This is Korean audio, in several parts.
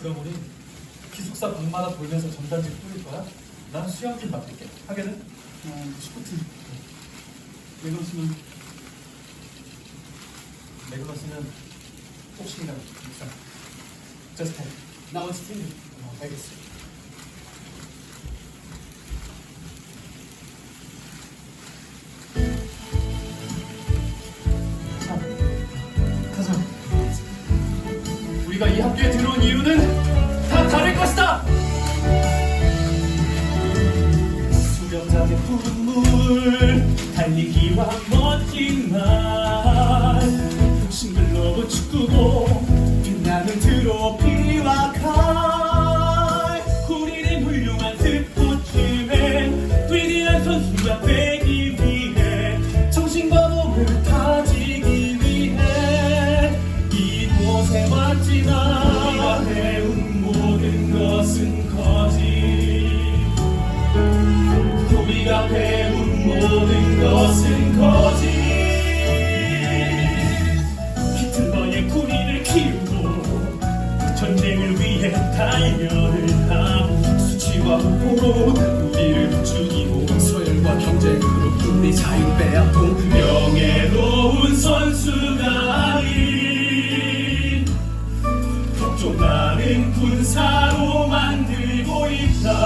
그럼 우리 기숙사 방마다 돌면서 전단지 뿌릴 거야? 난 수영진 맡을게. 하게는? 어, 스포츠. 레거스는 레그너스는 복싱이랑 육상. 저스트 해. 나온 스틸. 어, 알겠어. 우리가 이 학교에 들어온 이유는 다 다를 것이다. 수영장의 푸른 물, 달리기와 멋진 말, 싱글러브 축구공, 배운 모든 것은 거짓. 히틀러의 군인을 키우고 전쟁을 위해 단련을 하고 수치와 공포로 우리를 부추기고 소열과 경쟁으로 우리 자유 빼앗고 명예로운 선수가 아닌 독종나는 군사로 만들고 있다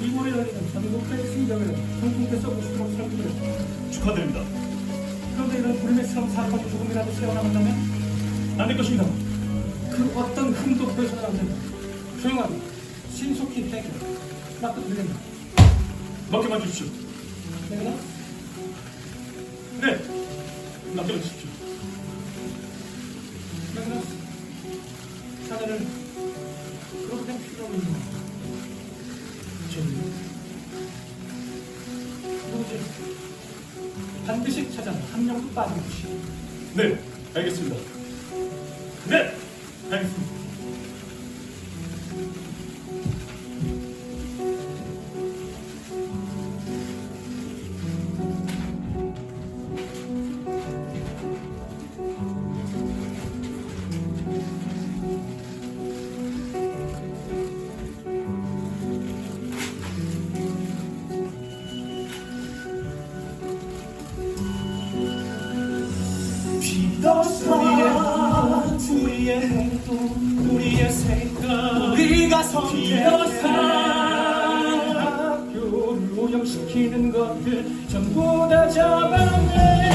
이번에 열리는 전국대 승격을 전국대에서 우승으로 살피를 축하드립니다. 그런데 이런 불매스러운 사건이 조금이라도 새어나간다면 안 될 것입니다. 그 어떤 흠도 보여서는 안 된다 조용하게 신속히 해결 맡겨 들린다. 맡겨만 주십시오. 내가? 네. 맡겨만 주십시오. 내가 자네를 그렇게 있나 저는 누 구지 반드시 찾아 한 명도 빠짐없이 네 알겠습니다. 네 알겠습니다 우리의 행동 우리의 생각 우리가 비더산 학교를 오염시키는 것들 전부 다 잡아내